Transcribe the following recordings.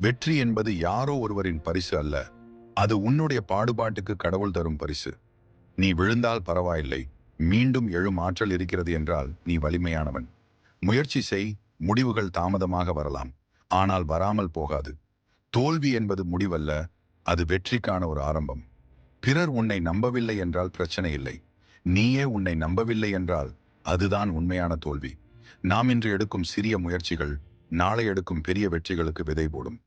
வெற்றி என்பது யாரோ ஒருவரின் பரிசு அல்ல. அது உன்னுடைய பாடுபாட்டுக்கு கடவுள் தரும் பரிசு. நீ விழுந்தால் பரவாயில்லை. மீண்டும் எழும் ஆற்றல் இருக்கிறது என்றால் நீ வலிமையானவன். முயற்சி செய் முடிவுகள் தாமதமாக வரலாம். ஆனால் வராமல் போகாது. தோல்வி என்பது முடிவல்ல அது வெற்றிக்கான ஒரு ஆரம்பம். பிறர் உன்னை நம்பவில்லை என்றால் பிரச்சனை இல்லை. நீயே உன்னை நம்பவில்லை என்றால் அதுதான் உண்மையான தோல்வி. நாம் இன்று எடுக்கும் சிறிய முயற்சிகள் நாளை எடுக்கும் பெரிய வெற்றிகளுக்கு விதை போடும்.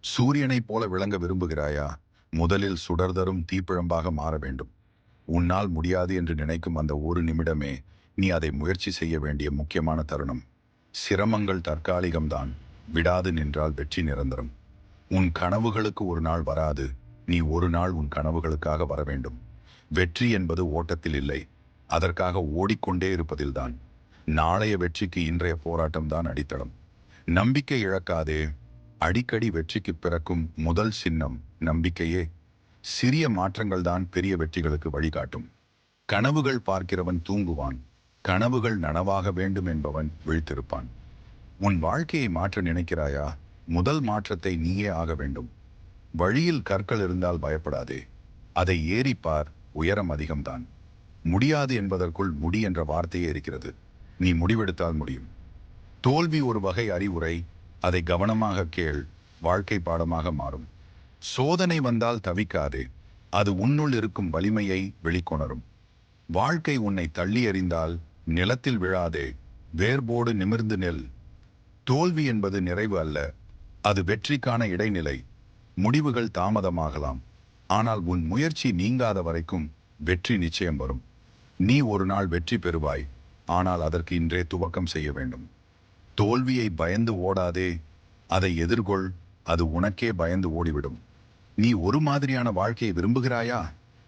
சூரியனைப் போல விளங்க விரும்புகிறாயா? முதலில் சுடர்தரும் தீப்பிழம்பாக மாற வேண்டும். உன்னால் முடியாது என்று நினைக்கும் அந்த ஒரு நிமிடமே நீ அதை முயற்சி செய்ய வேண்டிய முக்கியமான தருணம். சிரமங்கள் தற்காலிகம்தான். விடாது நின்றால் வெற்றி நிரந்தரம். உன் கனவுகளுக்கு ஒரு நாள் வராது. நீ ஒரு நாள் உன் கனவுகளுக்காக வர வேண்டும். வெற்றி என்பது ஓட்டத்தில் இல்லை. அதற்காக ஓடிக்கொண்டே இருப்பதில்தான். நாளைய வெற்றிக்கு இன்றைய போராட்டம்தான் அடித்தளம். நம்பிக்கை இழக்காதே. அடிக்கடி வெற்றிக்கு பிறக்கும் முதல் சின்னம் நம்பிக்கையே. சிறிய மாற்றங்கள் தான் பெரிய வெற்றிகளுக்கு வழிகாட்டும். கனவுகள் பார்க்கிறவன் தூங்குவான். கனவுகள் நனவாக வேண்டும் என்பவன் விழித்திருப்பான். உன் வாழ்க்கையை மாற்ற நினைக்கிறாயா? முதல் மாற்றத்தை நீயே ஆக வேண்டும். வழியில் கற்கள் இருந்தால் பயப்படாதே. அதை ஏறிப்பார் உயரம் அதிகம்தான். முடியாது என்பதற்குள் முடி என்ற வார்த்தையே இருக்கிறது. நீ முடிவெடுத்தால் முடியும். தோல்வி ஒரு வகை அறிவுரை அதை கவனமாக கேள் வாழ்க்கை பாடமாக மாறும். சோதனை வந்தால் தவிக்காதே அது உன்னுள் இருக்கும் வலிமையை வெளிக்கொணரும். வாழ்க்கை உன்னை தள்ளி எறிந்தால் நிலத்தில் விழாதே வேர்போடு நிமிர்ந்து நெல். தோல்வி என்பது நிறைவு அல்ல அது வெற்றிக்கான இடைநிலை. முடிவுகள் தாமதமாகலாம் ஆனால் உன் முயற்சி நீங்காத வரைக்கும் வெற்றி நிச்சயம் வரும். நீ ஒரு நாள் வெற்றி பெறுவாய் ஆனால் அதற்கு இன்றே துவக்கம் செய்ய வேண்டும். தோல்வியை பயந்து ஓடாதே அதை எதிர்கொள் அது உனக்கே பயந்து ஓடிவிடும். நீ ஒரு மாதிரியான வாழ்க்கையை விரும்புகிறாயா?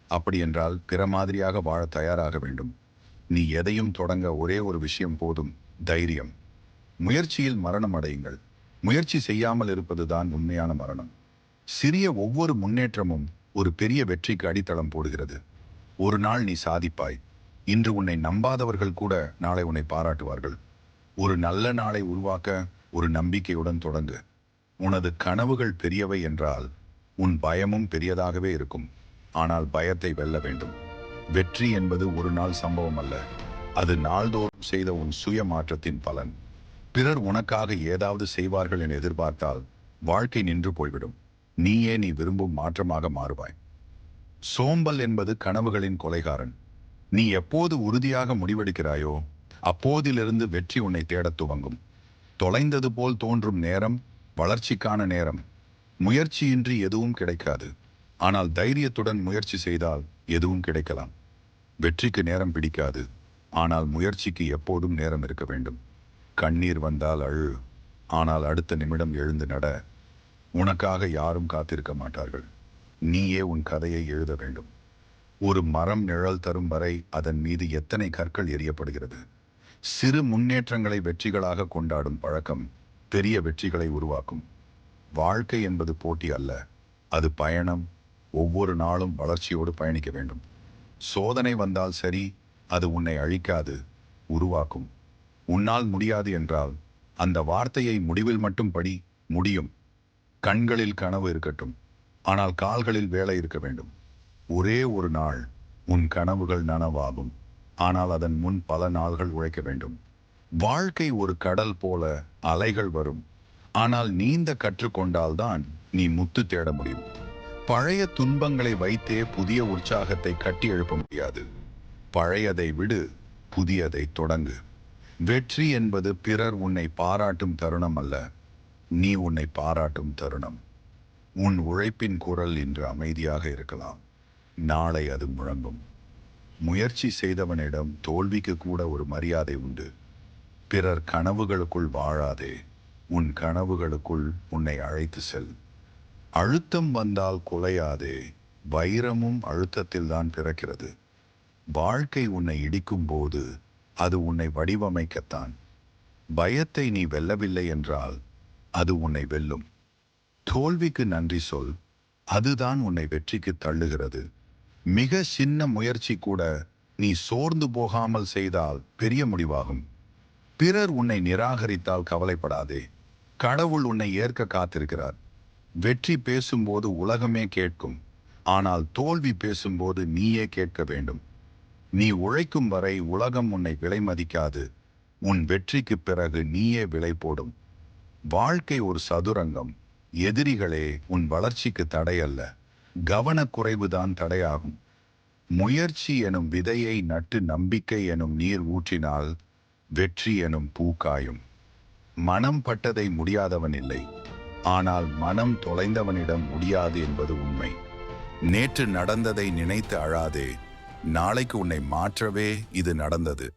அப்படியென்றால் பிற மாதிரியாக வாழ தயாராக வேண்டும். நீ எதையும் தொடங்க ஒரே ஒரு விஷயம் போதும் தைரியம். முயற்சியில் மரணம் அடையுங்கள். முயற்சி செய்யாமல் இருப்பதுதான் உண்மையான மரணம். சிறிய ஒவ்வொரு முன்னேற்றமும் ஒரு பெரிய வெற்றிக்கு அடித்தளம் போடுகிறது. ஒரு நாள் நீ சாதிப்பாய். இன்று உன்னை நம்பாதவர்கள் கூட நாளை உன்னை பாராட்டுவார்கள். ஒரு நல்ல நாளை உருவாக்க ஒரு நம்பிக்கையுடன் தொடங்கு. உனது கனவுகள் பெரியவை என்றால் உன் பயமும் பெரியதாகவே இருக்கும். ஆனால் பயத்தை வெல்ல வேண்டும். வெற்றி என்பது ஒரு நாள் சம்பவம் அல்ல. அது நாள்தோறும் செய்த உன் சுய மாற்றத்தின் பலன். பிறர் உனக்காக ஏதாவது செய்வார்கள் என எதிர்பார்த்தால் வாழ்க்கை நின்று போய்விடும். நீயே நீ விரும்பும் மாற்றமாக மாறுவாய். சோம்பல் என்பது கனவுகளின் கொலைகாரன். நீ எப்போது உறுதியாக முடிவெடுக்கிறாயோ அப்போதிலிருந்து வெற்றி உன்னை தேடத் துவங்கும். தொலைந்தது போல் தோன்றும் நேரம் வளர்ச்சிக்கான நேரம். முயற்சியின்றி எதுவும் கிடைக்காது. ஆனால் தைரியத்துடன் முயற்சி செய்தால் எதுவும் கிடைக்கலாம். வெற்றிக்கு நேரம் பிடிக்காது. ஆனால் முயற்சிக்கு எப்போதும் நேரம் இருக்க வேண்டும். கண்ணீர் வந்தால் அழு. ஆனால் அடுத்த நிமிடம் எழுந்து நட. உனக்காக யாரும் காத்திருக்க மாட்டார்கள். நீயே உன் கதையை எழுத வேண்டும். ஒரு மரம் நிழல் தரும் வரை அதன் மீது எத்தனை கற்கள் எறியப்படுகிறது? சிறு முன்னேற்றங்களை வெற்றிகளாக கொண்டாடும் பழக்கம் பெரிய வெற்றிகளை உருவாக்கும். வாழ்க்கை என்பது போட்டி அல்ல அது பயணம். ஒவ்வொரு நாளும் வளர்ச்சியோடு பயணிக்க வேண்டும். சோதனை வந்தால் சரி அது உன்னை அழிக்காது உருவாக்கும். உன்னால் முடியாது என்றால் அந்த வார்த்தையை முடிவில் மட்டும் படி முடியும். கண்களில் கனவு இருக்கட்டும் ஆனால் கால்களில் வேலை இருக்க வேண்டும். ஒரே ஒரு நாள் உன் கனவுகள் நனவாகும். ஆனால் அதன் முன் பல நாள்கள் உழைக்க வேண்டும். வாழ்க்கை ஒரு கடல் போல அலைகள் வரும். ஆனால் நீந்த கற்றுக்கொண்டால்தான் நீ முத்து தேட முடியும். பழைய துன்பங்களை வைத்தே புதிய உற்சாகத்தை கட்டி எழுப்ப முடியாது. பழையதை விடு புதியதை தொடங்கு. வெற்றி என்பது பிறர் உன்னை பாராட்டும் தருணம் அல்ல. நீ உன்னை பாராட்டும் தருணம். உன் உழைப்பின் குரல் இன்று அமைதியாக இருக்கலாம். நாளை அது முழங்கும். முயற்சி செய்தவனிடம் தோல்விக்கு கூட ஒரு மரியாதை உண்டு. பிறர் கனவுகளுக்குள் வாழாதே உன் கனவுகளுக்குள் உன்னை அழைத்து செல். அழுத்தம் வந்தால் குலையாதே வைரமும் அழுத்தத்தில்தான் பிறக்கிறது. வாழ்க்கை உன்னை இடிக்கும் போது அது உன்னை வடிவமைக்கத்தான். பயத்தை நீ வெல்லவில்லை என்றால் அது உன்னை வெல்லும். தோல்விக்கு நன்றி சொல் அதுதான் உன்னை வெற்றிக்கு தள்ளுகிறது. மிக சின்ன முயற்சி கூட நீ சோர்ந்து போகாமல் செய்தால் பெரிய முடிவாகும். பிறர் உன்னை நிராகரித்தால் கவலைப்படாதே. கடவுள் உன்னை ஏற்க காத்திருக்கிறார். வெற்றி பேசும்போது உலகமே கேட்கும். ஆனால் தோல்வி பேசும்போது நீயே கேட்க வேண்டும். நீ உழைக்கும் வரை உலகம் உன்னை விலை மதிக்காது. உன் வெற்றிக்கு பிறகு நீயே விலை போடும். வாழ்க்கை ஒரு சதுரங்கம். எதிரிகளே உன் வளர்ச்சிக்கு தடையல்ல. கவனக்குறைவுதான் தடையாகும். முயற்சி எனும் விதையை நட்டு நம்பிக்கை எனும் நீர் ஊற்றினால் வெற்றி எனும் பூக்காயும் மனம் பட்டதை முடியாதவன் இல்லை. ஆனால் மனம் தொலைந்தவனிடம் முடியாது என்பது உண்மை. நேற்று நடந்ததை நினைத்து அழாதே. நாளைக்கு உன்னை மாற்றவே இது நடந்தது.